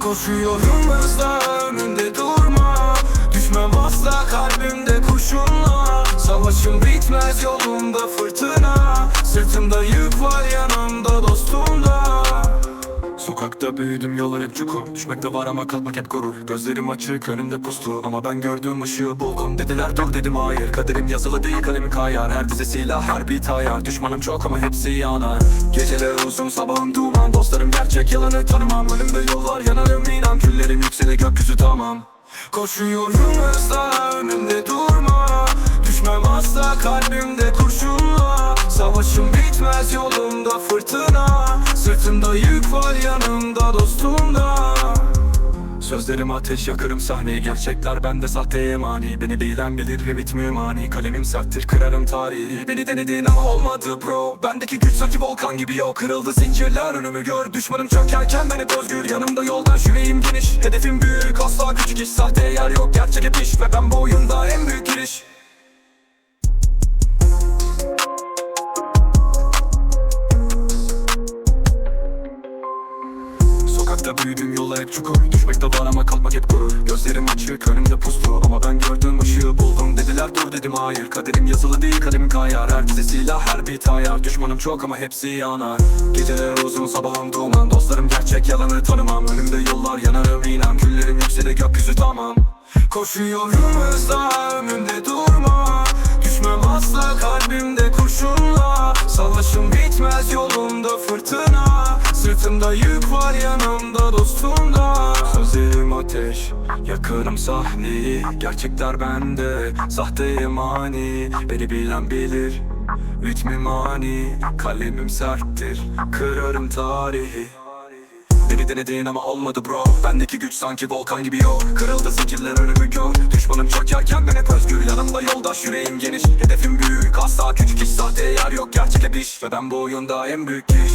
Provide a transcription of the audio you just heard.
Koşuyorum hızla önünde durma. Düşmem asla kalbimde kurşunla. Savaşım bitmez yolunda fırtına Sokakta büyüdüm yollar hep çukur. Düşmekte var ama kalkmak hep gurur. Gözlerim açık önümde puslu. Ama ben gördüğüm ışığı buldum. Dediler dur dedim hayır. Kaderim yazılı değil kalemim kayar. Her dize silah her bir tayar. Düşmanım çok ama hepsi yanar. Geceler uzun sabahım duman. Dostlarım gerçek yalanı tanımam. Önümde yollar yanarım inan. Küllerim yükseli gökyüzü tamam. Koşuyorum hızla önümde durma. Düşmem asla kalbimde kurşunla. Savaşım bitmez yolumda fırtına. Sırtımda yük var da Sözlerim ateş yakarım sahneyi Gerçekler bende sahte emani Beni bilen bilir ve bitmiyor mani. Kalemim serttir kırarım tarihi. Beni denedin ama olmadı bro. Bendeki güç sanki volkan gibi yok. Kırıldı zincirler önümü gör. Düşmanım çökerken ben hep özgür. Yanımda yoldaş yüreğim geniş. Hedefim büyük asla küçük iş. Sahte yer yok gerçek hep iş. Ve ben bu oyunda en büyük giriş Sokakta büyüdüm yola hep çukur Düşmekte var ama kalkmak hep gurur. Gözlerim açık önümde puslu Ama ben gördüğüm ışığı buldum. Dediler dur dedim hayır. Kaderim yazılı değil kalemim kayar. Her dizi silah her bir tayar. Düşmanım çok ama hepsi yanar. Geceler uzun sabahım duman. Dostlarım gerçek yalanı tanımam. Önümde yollar yanarım inan. Küllerim yükseli gökyüzü tamam. Koşuyorum hızla önümde durma. Düşmem asla kalbimde kurşunla. Savaşım bitmez yolumda fırtına. Sırtımda yük var Sözlerim ateş. Yakarım sahneyi Gerçekler bende. Sahte emani Beni bilen bilir. Ritmim ani Kalemim serttir. Kırarım tarihi. Beni denedin ama olmadı bro. Bendeki güç sanki volkan gibi yok. Kırıldı zincirler önümü gör. Düşmanım çökerken ben hep özgür. Yanımda yoldaş yüreğim geniş. Hedefim büyük asla küçük iş Sahte yer yok. Gerçek hep iş Ve ben bu oyunda en büyük iş